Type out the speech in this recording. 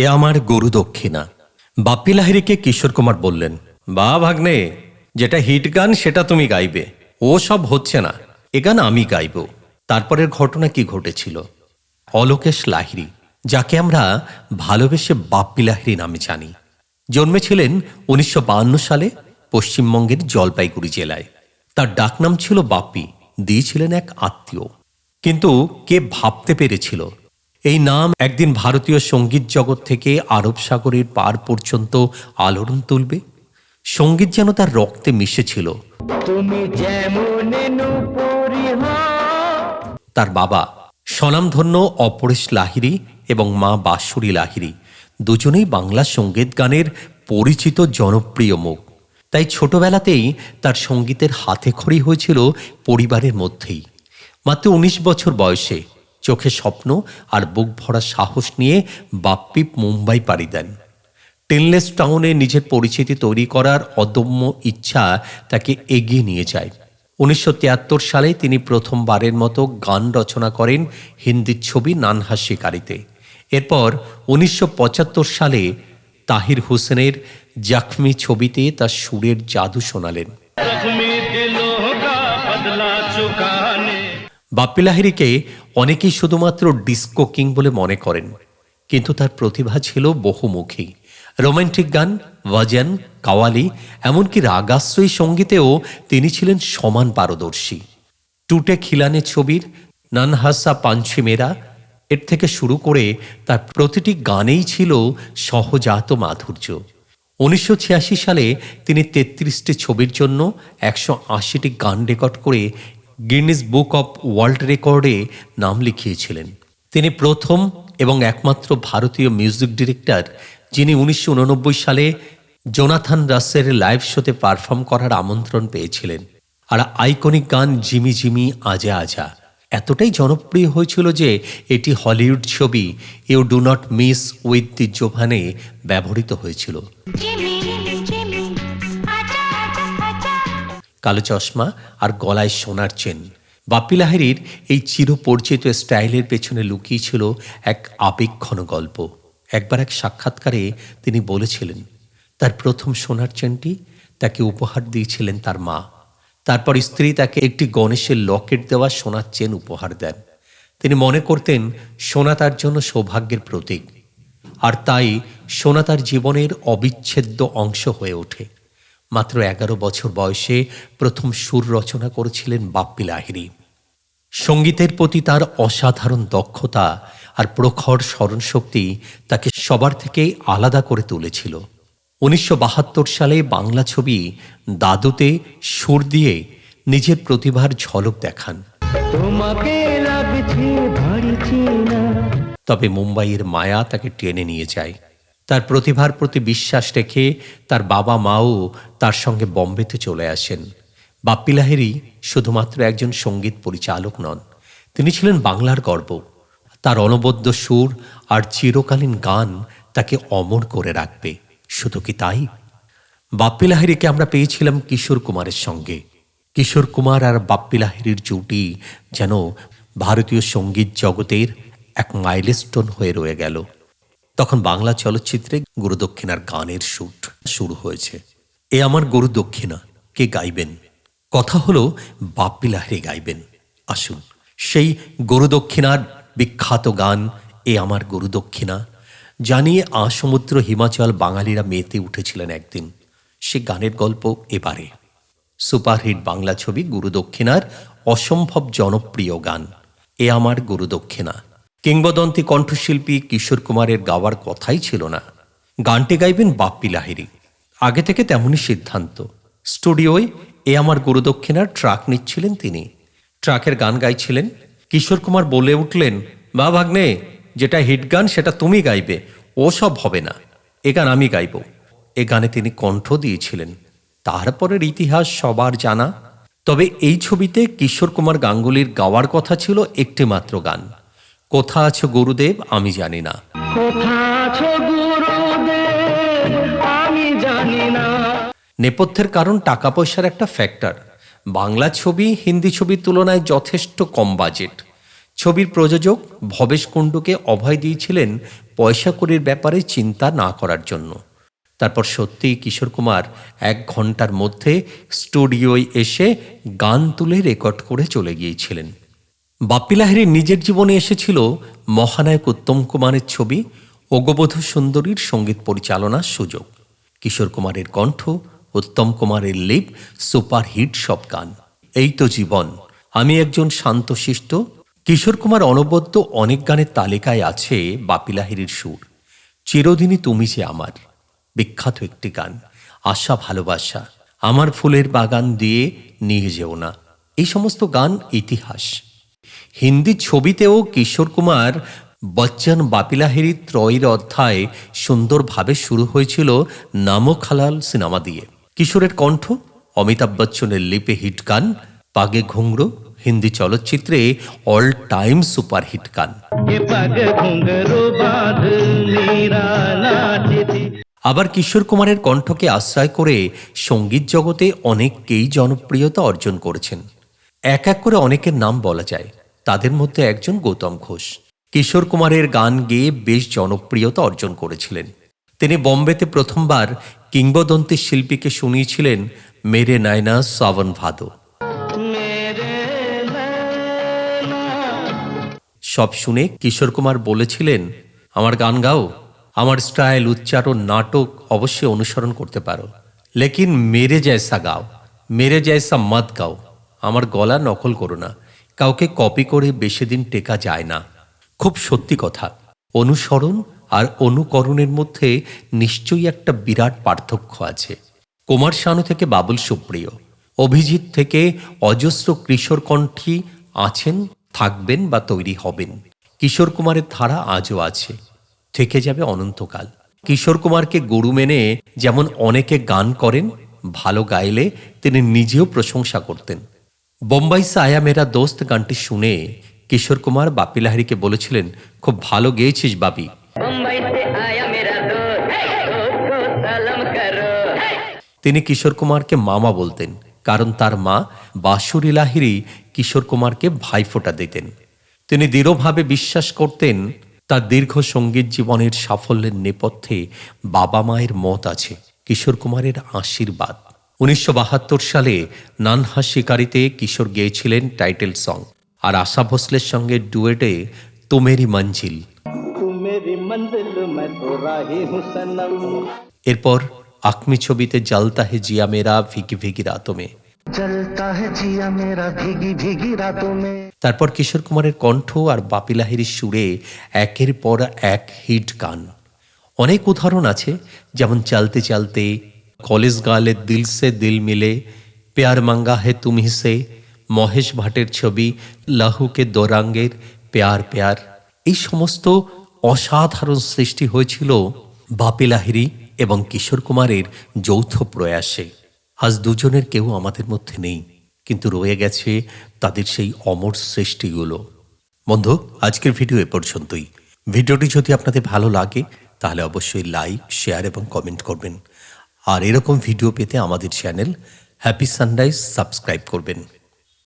এ আমার গরু দক্ষিণা। বাপ্পি লাহিড়িকে কিশোর কুমার বললেন, বা ভাগ্নে, যেটা হিট গান সেটা তুমি গাইবে। ও সব হচ্ছে না, এ গান আমি গাইব। তারপরের ঘটনা কি ঘটেছিল? অলোকেশ লাহিড়ি, যাকে আমরা ভালোবেসে বাপ্পি লাহিড়ি নামে জানি, জন্মেছিলেন উনিশশো সালে পশ্চিমবঙ্গের জলপাইগুড়ি জেলায়। তার ডাকনাম ছিল বাপ্পি, দিয়েছিলেন এক আত্মীয়। কিন্তু কে ভাবতে পেরেছিল এই নাম একদিন ভারতীয় সংগীত জগৎ থেকে আরব সাগরের পার পর্যন্ত আলোড়ন তুলবে। সংগীত যেন তার রক্তে মিশেছিল। তুমি যেমন তার বাবা স্বনামধন্য অপরেশ লাহিড়ী এবং মা বাঁশুরি লাহিড়ী দুজনেই বাংলা সংগীত গানের পরিচিত জনপ্রিয় মুখ। তাই ছোটবেলাতেই তার সঙ্গীতের হাতে খড়ি হয়েছিল পরিবারের মধ্যেই। মাত্র উনিশ বছর বয়সে চোখে স্বপ্ন আর বুক ভরা সাহস নিয়ে বাপ্পি মুম্বাই পাড়ি দেন। টেনলেস টাউনে নিজের পরিচিতি তৈরি করার অদম্য ইচ্ছা তাকে এগিয়ে নিয়ে যায়। উনিশশো তিয়াত্তর সালে তিনি প্রথমবারের মতো গান রচনা করেন হিন্দি ছবি নানহা শিকারিতে। এরপর উনিশশো পঁচাত্তর সালে তাহির হোসেনের জাখমি ছবিতে তার সুরের জাদু শোনালেন। বাপ্পি লাহিড়িকে অনেকেই শুধুমাত্র ডিস্কো কিং বলে মনে করেন, কিন্তু তার প্রতিভা ছিল বহুমুখী। রোমান্টিক গান, ভজন, কাওয়ালি, এমনকি রাগাশ্রয়ী সঙ্গীতেও তিনি ছিলেন সমান পারদর্শী। টুটে খিলানে ছবির নানহাসা পাঞ্চি মেরা এর থেকে শুরু করে তার প্রতিটি গানেই ছিল সহজাত মাধুর্য। উনিশশো ছিয়াশি সালে তিনি তেত্রিশটি ছবির জন্য একশো আশিটি গান রেকর্ড করে গিনিস বুক অব ওয়ার্ল্ড রেকর্ডে নাম লিখিয়েছিলেন। তিনি প্রথম এবং একমাত্র ভারতীয় মিউজিক ডিরেক্টর, যিনি উনিশশো উননব্বই সালে জোনাথান রাসের লাইভ শোতে পারফর্ম করার আমন্ত্রণ পেয়েছিলেন। আর আইকনিক গান জিমি জিমি আজা আজা। এতটাই জনপ্রিয় হয়েছিল যে এটি হলিউড ছবি, you do not mess with the Zohan ব্যবহৃত হয়েছিল। কালো চশমা আর গলায় সোনার চেন। বাপ্পি লাহিড়ির এই চিরপরিচিত স্টাইলের পেছনে লুকিয়ে ছিল এক আবেগঘন গল্প। একবার এক সাক্ষাৎকারে তিনি বলেছিলেন, তার প্রথম সোনার চেনটি তাকে উপহার দিয়েছিলেন তার মা। তারপর স্ত্রী তাকে একটি গণেশের লকেট দেওয়া সোনার চেন উপহার দেন। তিনি মনে করতেন, সোনা তার জন্য সৌভাগ্যের প্রতীক। আর তাই সোনা তার জীবনের অবিচ্ছেদ্য অংশ হয়ে ওঠে। মাত্র এগারো বছর বয়সে প্রথম সুর রচনা করেছিলেন বাপ্পি লাহিরি সঙ্গীতের প্রতি তার অসাধারণ দক্ষতা আর প্রখর স্মরণশক্তি তাকে সবার থেকে আলাদা করে তুলেছিল। উনিশশো বাহাত্তর সালে বাংলা ছবি দাদুতে সুর দিয়ে নিজের প্রতিভার ঝলক দেখান। তবে মুম্বাইয়ের মায়া তাকে টেনে নিয়ে যায়। তার প্রতিভার প্রতি বিশ্বাস রেখে তার বাবা মাও তার সঙ্গে বম্বেতে চলে আসেন। বাপ্পি লাহিড়ী শুধুমাত্র একজন সংগীত পরিচালক নন, তিনি ছিলেন বাংলার গর্ব। তার অনবদ্য সুর আর চিরকালীন গান তাকে অমর করে রাখবে, শুধু কি তাই? বাপ্পি লাহিড়িকে আমরা পেয়েছিলাম কিশোর কুমারের সঙ্গে। কিশোর কুমার আর বাপ্পি লাহিড়ির জুটি যেন ভারতীয় সংগীত জগতের এক মাইলস্টোন হয়ে রয়ে গেল। তখন বাংলা চলচ্চিত্রে গুরুদক্ষিণার গানের শুট শুরু হয়েছে। এ আমার গুরু দক্ষিণা কে গাইবেন? কথা হলো বাপ্পি লাহিড়ি গাইবেন। আসুন, সেই গুরুদক্ষিণার বিখ্যাত গান, এ আমার গুরুদক্ষিণা, জানিয়ে আসমুদ্র হিমাচল বাঙালিরা মেতে উঠেছিলেন একদিন। সে গানের গল্প এবারে। সুপারহিট বাংলা ছবি গুরুদক্ষিণার অসম্ভব জনপ্রিয় গান, এ আমার গুরুদক্ষিণা। কিংবদন্তি কণ্ঠশিল্পী কিশোর কুমারের গাওয়ার কথাই ছিল না। গানটি গাইবেন বাপ্পি লাহিড়ী। আগে থেকে তেমনই সিদ্ধান্ত। স্টুডিওয় এ আমার গুরুদক্ষিণার ট্রাক নিচ্ছিলেন তিনি। ট্রাকের গান গাইছিলেন। কিশোর কুমার বলে উঠলেন, বা ভাগ্নে, যেটা হিট গান, সেটা তুমি গাইবে। ও সব হবে না। এ গান আমি গাইব। এ গানে তিনি কণ্ঠ দিয়েছিলেন। তারপরের ইতিহাস সবার জানা। তবে এই ছবিতে কিশোর কুমার গাঙ্গুলির গাওয়ার কথা ছিল একটি মাত্র গান। কোথা আছে গুরুদেব? আমি জানি না। কোথা আছো গুরুদেব? আমি জানি না। নেপথ্যের কারণ টাকা পয়সার একটা ফ্যাক্টর। বাংলা ছবি হিন্দি ছবির তুলনায় যথেষ্ট কম বাজেট। ছবির প্রযোজক ভবেশ কুণ্ডুকে অভয় দিয়েছিলেন পয়সা করির ব্যাপারে চিন্তা না করার জন্য। তারপর সত্যিই কিশোর কুমার এক ঘণ্টার মধ্যে স্টুডিওয় এসে গান তুলে রেকর্ড করে চলে গিয়েছিলেন। বাপ্পি লাহিড়ীর নিজের জীবনে এসেছিল মহানায়ক উত্তম কুমারের ছবি ওগবধূ সুন্দরীর সংগীত পরিচালনার সুযোগ। কিশোর কুমারের কণ্ঠ, উত্তম কুমারের লিপ, সুপারহিট সব গান। এই তো জীবন। আমি একজন শান্তশিষ্ট কিশোর কুমার অনবদ্য অনেক গানের তালিকায় আছে বাপ্পি লাহিড়ীর সুর। চিরদিনই তুমি যে আমার। বিখ্যাত একটি গান। আশা, ভালোবাসা। আমার ফুলের বাগান দিয়ে নিয়ে যেও না। এই সমস্ত গান ইতিহাস। হিন্দি ছবিতেও কিশোর কুমার বচ্চন বাপিলাহেরি ত্রয়ীর অধ্যায় সুন্দরভাবে শুরু হয়েছিল নামক হালাল সিনেমা দিয়ে। কিশোরের কণ্ঠ অমিতাভ বচ্চনের লিপে হিট গান পাগে ঘুংরো হিন্দি চলচ্চিত্রে অল টাইম সুপার হিট গান আবার কিশোর কুমারের কণ্ঠকে আশ্রয় করে সংগীত জগতে অনেককেই জনপ্রিয়তা অর্জন করেছেন। এক এক করে অনেকের নাম বলা যায়। তাদের মধ্যে একজন গৌতম ঘোষ। কিশোর কুমারের গান গেয়ে বেশ জনপ্রিয়তা অর্জন করেছিলেন। তিনি বম্বেতে প্রথমবার কিংবদন্তি শিল্পীকে শুনিয়েছিলেন মেরে নায়না সাবন ভাদো। সব শুনে কিশোর কুমার বলেছিলেন আমার গান গাও আমার স্টাইল উচ্চারণ নাটক অবশ্যই অনুসরণ করতে পারো। লেকিন মেরে জয়সা গাও মেরে জয়সা মত গাও আমার গলা নকল করো না। কাউকে কপি করে বেশি দিন টেকা যায় না। খুব সত্যি কথা। অনুসরণ আর অনুকরণের মধ্যে নিশ্চয়ই একটা বিরাট পার্থক্য আছে। কুমার শানু থেকে বাবুল সুপ্রিয়। অভিজিৎ থেকে অজস্র কিশোর কণ্ঠী আছেন, থাকবেন বা তৈরি হবেন। কিশোর কুমারের ধারা আজও আছে। থেকে যাবে অনন্তকাল। কিশোর কুমারকে গরু মেনে যেমন অনেকে গান করেন, ভালো গাইলে তিনি নিজেও প্রশংসা করতেন। বোম্বাই সে আয়া মেরা দোস্ত গানটি শুনে কিশোর কুমার বাপি লাহারিকে বলেছিলেন খুব ভালো গেয়েছিস বাপি। তিনি কিশোর কুমারকে মামা বলতেন কারণ তার মা বাসুরি লাহিড়ি কিশোর কুমারকে ভাইফোঁটা দিতেন। তিনি দৃঢ়ভাবে বিশ্বাস করতেন তার দীর্ঘ সংগীত জীবনের সাফল্যের নেপথ্যে বাবা মায়ের মত আছে কিশোর কুমারের আশীর্বাদ। উনিশশো বাহাত্তর সালে নানহা শিকারিতে কিশোর গেয়েছিলেন টাইটেল সং আর আশা ভোসলের সঙ্গে ডুয়েটে তোমেরি মঞ্জিল। এরপর আকমি ছবিতে জালতা হে জিয়া মেরা ভিগি ভিগি রাতমে তারপর কিশোর কুমারের কণ্ঠ আর বাপিলাহিরির সুরে একের পর এক হিট গান। অনেক উদাহরণ আছে যেমন চালতে চালতে কলেজ গালে দিল সে দিল মিলে, পেয়ার মাঙ্গা হে তুমি সে, মহেশ ভাটের ছবি, লাহুকে দোরাঙ্গের পেয়ার পেয়ার। এই সমস্ত অসাধারণ সৃষ্টি হয়েছিল বাপি লাহিড়ি এবং কিশোর কুমারের যৌথ প্রয়াসে। আজ দুজনের কেউ আমাদের মধ্যে নেই, কিন্তু রয়ে গেছে তাদের সেই অমর সৃষ্টিগুলো। বন্ধু, আজকের ভিডিও এ পর্যন্তই। ভিডিওটি যদি আপনাদের ভালো লাগে, তাহলে অবশ্যই লাইক, শেয়ার এবং কমেন্ট করবেন। আর এরকম ভিডিও পেতে আমাদের চ্যানেল হ্যাপি সানরাইজ সাবস্ক্রাইব করবেন।